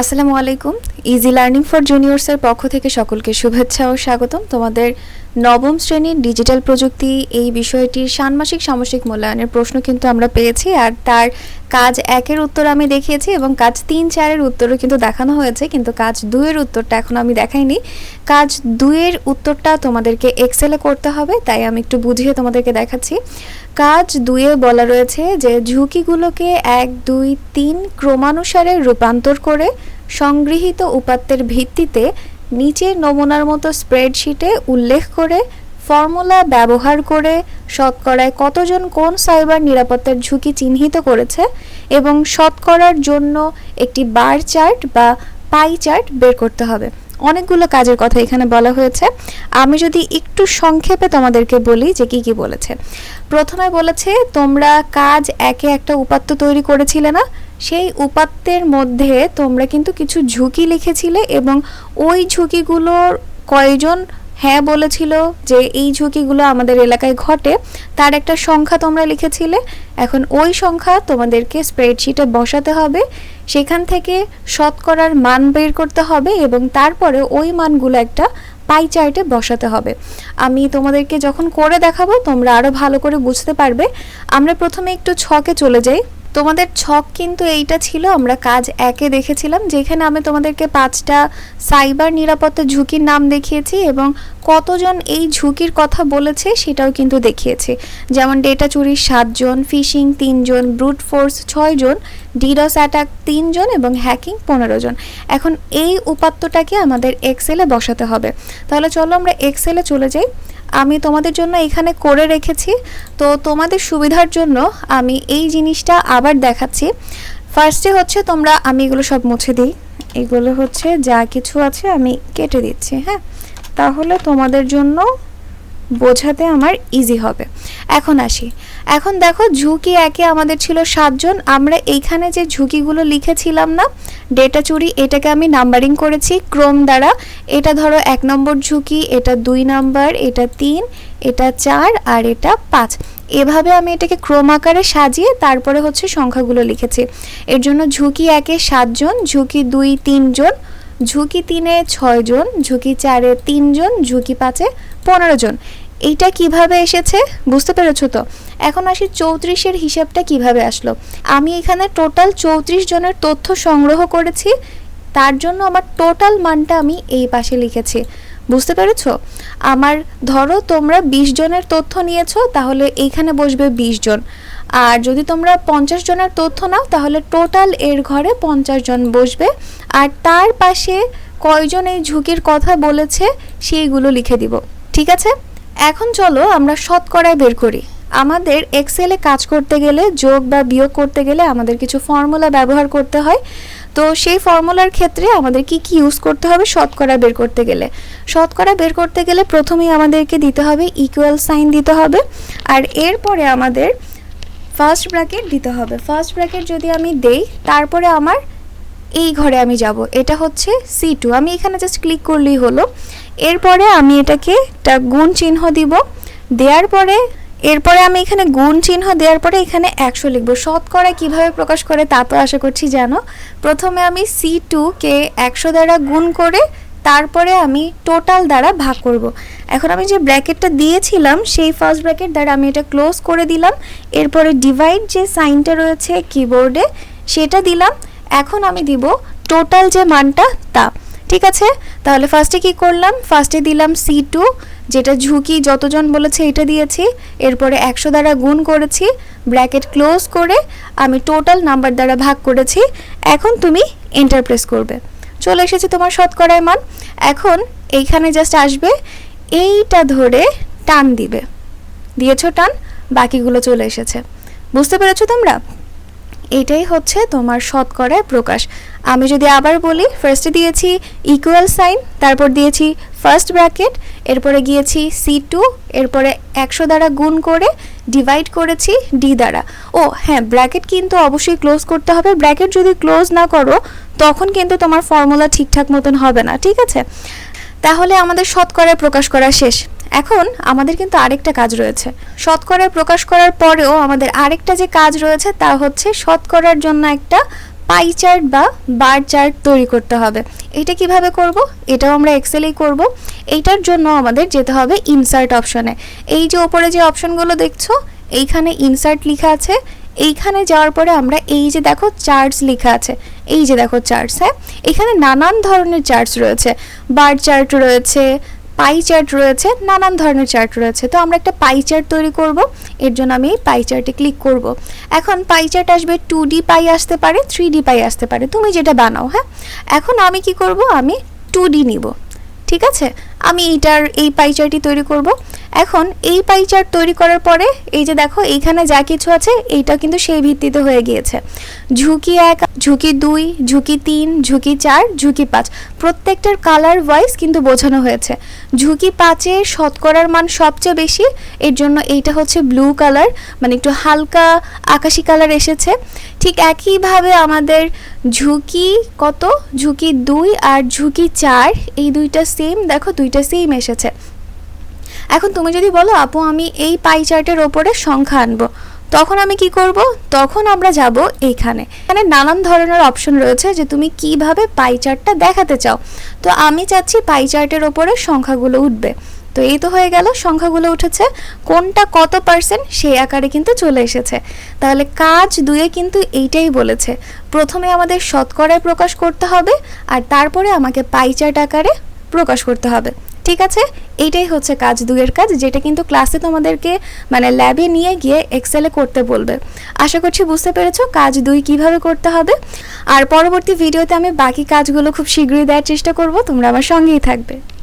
আসসালামু আলাইকুম। Easy learning for জুনিয়র্সের পক্ষ থেকে সকলকে শুভেচ্ছা ও স্বাগতম। তোমাদের নবম শ্রেণির ডিজিটাল প্রযুক্তি এই বিষয়টির ষান্মাসিক সামষ্টিক মূল্যায়নের প্রশ্ন কিন্তু আমরা পেয়েছি আর তার কাজ একের উত্তর আমি দেখিয়েছি এবং কাজ তিন চারের উত্তরও কিন্তু দেখানো হয়েছে, কিন্তু কাজ দুইয়ের উত্তরটা এখন আমি দেখাইনি। কাজ দুইয়ের উত্তরটা তোমাদেরকে এক্সেলে করতে হবে, তাই আমি একটু বুঝিয়ে তোমাদেরকে দেখাচ্ছি। কাজ দুয়ে বলা রয়েছে যে ঝুঁকিগুলোকে এক, দুই, তিন ক্রমানুসারে রূপান্তর করে সংগৃহীত উপাত্তের ভিত্তিতে নিচের নমুনার মতো স্প্রেডশিটে উল্লেখ করে, ফর্মুলা ব্যবহার করে শতকরায় কতজন কোন সাইবার নিরাপত্তার ঝুঁকি চিহ্নিত করেছে এবং শতকরার জন্য একটি বার চার্ট বা পাই চার্ট বের করতে হবে। অনেকগুলো কাজের কথা এখানে বলা হয়েছে। আমি যদি একটু সংক্ষেপে তোমাদেরকে বলি যে কি কি বলেছে। প্রথমে বলেছে, তোমরা কাজ একে একটা উপাত্ত তৈরি করেছিলে না? সেই উপাত্তের মধ্যে তোমরা কিন্তু কিছু ঝুঁকি লিখেছিলে এবং ওই ঝুঁকিগুলোর কয়জন হ্যাঁ বলেছিল যে এই ঝুঁকিগুলো আমাদের এলাকায় ঘটে, তার একটা সংখ্যা তোমরা লিখেছিলে। এখন ওই সংখ্যা তোমাদেরকে স্প্রেডশিটে বসাতে হবে। সেখান থেকে শতকরার মান বের করতে হবে এবং তারপরে ওই মানগুলো একটা পাই চার্টে বসাতে হবে। আমি তোমাদেরকে যখন করে দেখাবো, তোমরা আরও ভালো করে বুঝতে পারবে। আমরা প্রথমে একটু ছকে চলে যাই। তোমাদের ছক কিন্তু এইটা ছিল, আমরা কাজ একে দেখেছিলাম, যেখানে আমি তোমাদেরকে পাঁচটা সাইবার নিরাপত্তা ঝুঁকির নাম দেখিয়েছি এবং কতজন এই ঝুঁকির কথা বলেছে সেটাও কিন্তু দেখিয়েছি। যেমন ডেটা চুরির সাতজন, ফিশিং তিনজন, ব্রুট ফোর্স ছয়জন, ডিডস অ্যাটাক তিনজন এবং হ্যাকিং পনেরো জন এখন এই উপাত্তটাকে আমাদের এক্সেলে বসাতে হবে। তাহলে চলো আমরা এক্সেলে চলে যাই। আমি তোমাদের জন্য এখানে করে রেখেছি। তো তোমাদের সুবিধার জন্য আমি এই জিনিসটা আবার দেখাচ্ছি। ফার্স্টে হচ্ছে তোমরা, আমি এগুলো সব মুছে দিই। এগুলো হচ্ছে যা কিছু আছে আমি কেটে দিচ্ছি হ্যাঁ? তাহলে তোমাদের জন্য বোঝাতে আমার ইজি হবে। এখন আসি। এখন দেখো ঝুঁকি একে আমাদের ছিল সাতজন। আমরা এইখানে যে ঝুঁকিগুলো লিখেছিলাম না, ডেটা চুরি, এটাকে আমি নাম্বারিং করেছি ক্রোম দ্বারা। এটা ধরো এক নম্বর ঝুঁকি, এটা দুই নাম্বার, এটা তিন, এটা চার আর এটা পাঁচ। এভাবে আমি এটাকে ক্রম আকারে সাজিয়ে তারপরে হচ্ছে সংখ্যাগুলো লিখেছি। এর জন্য ঝুঁকি একে সাতজন, ঝুঁকি দুই তিনজন, ঝুঁকি তিনে ছয়জন, ঝুঁকি চারে তিনজন, ঝুঁকি পাঁচে পনেরো জন। এইটা কীভাবে এসেছে? বুঝতে পেরেছ তো? এখন আসি চৌত্রিশের হিসাবটা কীভাবে আসলো? আমি এখানে টোটাল চৌত্রিশ জনের তথ্য সংগ্রহ করেছি। তার জন্য আমার টোটাল মানটা আমি এই পাশে লিখেছি। বুঝতে পেরেছ? আমার ধরো তোমরা বিশ জনের তথ্য নিয়েছো, তাহলে এইখানে বসবে বিশ জন। আর যদি তোমরা পঞ্চাশ জনের তথ্য নাও, তাহলে টোটাল এর ঘরে পঞ্চাশ জন বসবে। আর তার পাশে কয়জন এই ঝুঁকির কথা বলেছে, সেইগুলো লিখে দিব। ঠিক আছে? এখন চলো আমরা শতকরায় বের করি। আমাদের এক্সেলে কাজ করতে গেলে, যোগ বা বিয়োগ করতে গেলে আমাদের কিছু ফর্মুলা ব্যবহার করতে হয়। তো সেই ফর্মুলার ক্ষেত্রে আমাদের কি কি ইউজ করতে হবে শতকরা বের করতে গেলে? শতকরা বের করতে গেলে প্রথমেই আমাদেরকে দিতে হবে ইকুয়াল সাইন দিতে হবে। আর এরপরে আমাদের ফার্স্ট ব্র্যাকেট দিতে হবে। ফার্স্ট ব্র্যাকেট যদি আমি দেই, তারপরে আমার এই ঘরে আমি যাব। এটা হচ্ছে সি টু আমি এখানে জাস্ট ক্লিক করলেই হলো। এরপরে আমি এটাকে একটা গুণ চিহ্ন দিব। দেওয়ার পরে, এরপরে আমি এখানে গুণ চিহ্ন দেওয়ার পরে এখানে একশো লিখব। শতকরা কীভাবে প্রকাশ করে তা তো আশা করছি জানো। প্রথমে আমি সি টুকে একশো দ্বারা গুণ করে তারপরে আমি টোটাল দ্বারা ভাগ করব। এখন আমি যে ব্র্যাকেটটা দিয়েছিলাম, সেই ফার্স্ট ব্র্যাকেট দ্বারা আমি এটা ক্লোজ করে দিলাম। এরপরে ডিভাইড যে সাইনটা রয়েছে কিবোর্ডে সেটা দিলাম। এখন আমি দিব টোটাল যে মানটা তা। ঠিক আছে? তাহলে ফার্স্টে কি করলাম? ফার্স্টে দিলাম সি টু যেটা ঝুঁকি যতজন বলেছে এটা দিয়েছি। এরপরে একশো দ্বারা গুণ করেছি ব্র্যাকেট ক্লোজ করে আমি টোটাল নাম্বার দ্বারা ভাগ করেছি। এখন তুমি এন্টারপ্রেস করবে। চলে এসেছে তোমার শতকরায় মান। এখন এইখানে জাস্ট আসবে, এইটা ধরে টান দিবে। দিয়েছ টান, বাকিগুলো চলে এসেছে। বুঝতে পেরেছ তোমরা? এটাই হচ্ছে তোমার শতকরায় প্রকাশ। আমি যদি আবার বলি ফার্স্টে দিয়েছি ইকুয়াল সাইন তারপর দিয়েছি ফার্স্ট ব্র্যাকেট এরপরে গিয়েছি সি টু এরপরে একশো দ্বারা গুণ করে ডিভাইড করেছি ডি দ্বারা। ও হ্যাঁ ব্র্যাকেট কিন্তু অবশ্যই ক্লোজ করতে হবে। ব্র্যাকেট যদি ক্লোজ না করো, তখন কিন্তু তোমার ফর্মুলা ঠিকঠাক মতন হবে না, ঠিক আছে? তাহলে আমাদের শতকরায় প্রকাশ করা শেষ। এখন আমাদের কিন্তু আরেকটা কাজ রয়েছে। শতকরায় প্রকাশ করার পরেও আমাদের আরেকটা যে কাজ রয়েছে তা হচ্ছে শতকরার জন্য একটা পাই চার্ট বা বার চার্ট তৈরি করতে হবে। এটা কীভাবে করব? এটাও আমরা এক্সেলেই করব। এইটার জন্য আমাদের যেতে হবে ইনসার্ট অপশনে এই যে ওপরে যে অপশনগুলো দেখছ, এইখানে ইনসার্ট লেখা আছে। এইখানে যাওয়ার পরে আমরা এই যে দেখো চার্টস লেখা আছে, এই যে দেখো চার্টস হ্যাঁ? এখানে নানান ধরনের চার্টস রয়েছে। বার চার্ট রয়েছে পাই চার্ট রয়েছে, নানান ধরনের চার্ট রয়েছে। তো আমরা একটা পাই চার্ট তৈরি করব, এর জন্য আমি এই পাই চার্টে ক্লিক করব। এখন পাই চার্ট আসবে টু ডি পাই আসতে পারে থ্রি ডি পাই আসতে পারে। তুমি যেটা বানাও হ্যাঁ? এখন আমি কি করব? আমি টু ডি নিব, ঠিক আছে? আমি এইটার এই পাইচারটি তৈরি করব। এখন এই পাইচার তৈরি করার পরে, এই যে দেখো, এইখানে যা কিছু আছে, এইটা কিন্তু সেই ভিত্তিতে হয়ে গিয়েছে। ঝুঁকি এক, ঝুঁকি দুই, ঝুঁকি তিন, ঝুঁকি চার, ঝুঁকি পাঁচ। প্রত্যেকটার কালার ওয়াইজ কিন্তু বোঝানো হয়েছে। ঝুঁকি পাঁচের শতকরার মান সবচেয়ে বেশি, এর জন্য এইটা হচ্ছে ব্লু কালার মানে একটু হালকা আকাশি কালার এসেছে। ঠিক একইভাবে আমাদের ঝুঁকি কত? ঝুঁকি দুই আর ঝুঁকি চার, এই দুইটা সেম দেখো দুইটা সেম এসেছে। এখন তুমি যদি বলো, আপু, আমি এই পাই চার্টের ওপরে সংখ্যা আনব। তখন আমি কি করব? তখন আমরা যাব এখানে। এখানে নানান ধরনের অপশন রয়েছে যে তুমি কীভাবে পাই চার্টটা দেখাতে চাও। তো আমি চাচ্ছি পাই চার্টের ওপরে সংখ্যাগুলো উঠবে। তো এই তো হয়ে গেল, সংখ্যাগুলো উঠেছে। কোনটা কত পার্সেন্ট সেই আকারে কিন্তু চলে এসেছে। তাহলে কাজ দুয়ে কিন্তু এইটাই বলেছে। প্রথমে আমাদের শতকরায় প্রকাশ করতে হবে আর তারপরে আমাকে পাইচার্ট আকারে প্রকাশ করতে হবে। ঠিক আছে? এইটাই হচ্ছে কাজ দুয়ের কাজ, যেটা কিন্তু ক্লাসে তোমাদেরকে মানে ল্যাবে নিয়ে গিয়ে এক্সেলে করতে বলবে। আশা করছি বুঝতে পেরেছ কাজ দুই কীভাবে করতে হবে। আর পরবর্তী ভিডিওতে আমি বাকি কাজগুলো খুব শীঘ্রই দেওয়ার চেষ্টা করব। তোমরা আমার সঙ্গেই থাকবে।